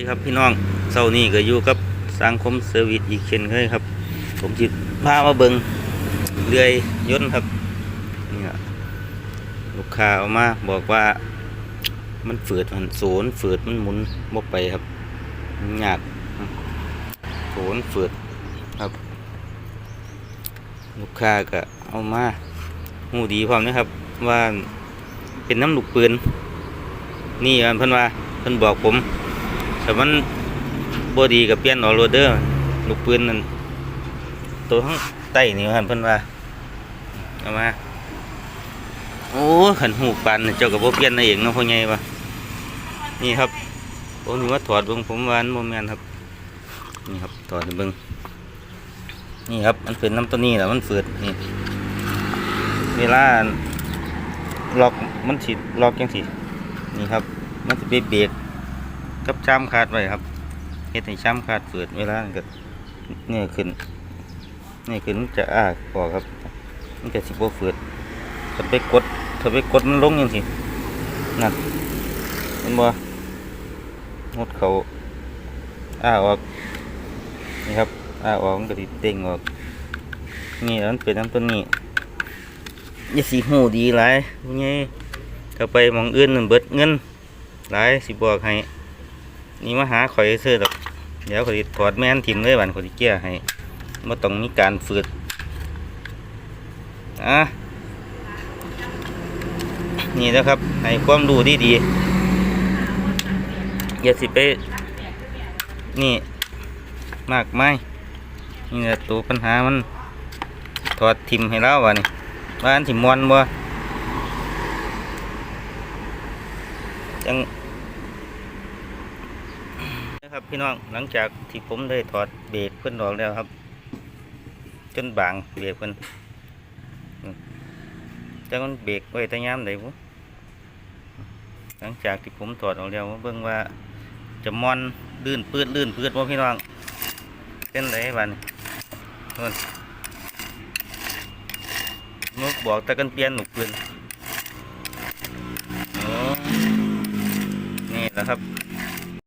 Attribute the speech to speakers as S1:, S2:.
S1: ดีครับพี่น้องเสาร์นี้ก็อยู่กับสังคมเซอร์วิสอีกเช่นเคยครับ ผมจิพามาเบิงเรือยยนต์ครับนี่ล่ะลูกค้าเอามาบอกว่ามันฝืดมันโสนฝืดมันหมุนบกไปครับมันยากโสนฝืดครับ ลูกค้าก็เอามาหูดีพร้อมนะครับ ว่าเป็นน้ำลูกปืนนี่อันเพิ่นว่าเพิ่นบอกผม แต่มันบ่ดีกับเปลี่ยนออโรเดอร์ลูกปืนนั่นตัวข้างใต้นี่อันเพิ่นว่าเอามาโอ้ขันหูปานเจ้าก็บ่เปลี่ยนได้เองเนาะพ่อใหญ่ว่านี่ครับผมนี่ว่าถอดเบิ่งผมวาอันบ่แม่นครับนี่ครับถอดเบิ่งนี่ครับมันเป็นน้ำตัวนี้แหละมันฝืดนี่เวลาล็อกมันสิล็อกจังซี่นี่ครับ มันจะไปเบรก กับช้ำขาดไว้ครับเฮ็ดให้ช้ำขาดเปิดเวลามันก็เนี่ยขึ้นนี่ขึ้นจะอ้าออครับมันจะสิบ่เฟืดถ้าไปกดถ้าไปกดมันลงยังสินั่นเห็นบ่งดเขาอ้าออกนี่ครับอ้าออกมันก็สิเด้งออกนี่มันเป็นน้ำต้นนี้อย่สีหูดีหลายพวกนี้ถ้าไปมองอื่นนั่นเบิดเงินหลายสิบอกให้ นี่มาหาข่อยซื้อดอกเดี๋ยวข่อยสิถอดแม่นทิมเลยบันข่อยสิเกี้ยให้บ่ต้องมีการฝืดอะนี่นะครับให้ความรู้ดีดีอย่าสิไปนี่มากไม่นี่แหละตัวปัญหามันถอดทิมให้แล้ววะนี่ว่าอันทิมมวนบ่จัง นะครับพี่น้องหลังจากที่ผมได้ถอดเบรกเพิ่อนออกแล้วครับ จนบางเบรกเพิ่อืมแต่มันเบรกไว้แต่ยามใดบุหลังจากที่ผมถอดออกแล้วเบิ่งว่าจะมอนลื่นปืดลื่นปืดบ่พี่น้องเป็นไรบ้านนู่นนกบอกต่กันเปลี่ยนหนุกปืนโอ้นี่แหละครับ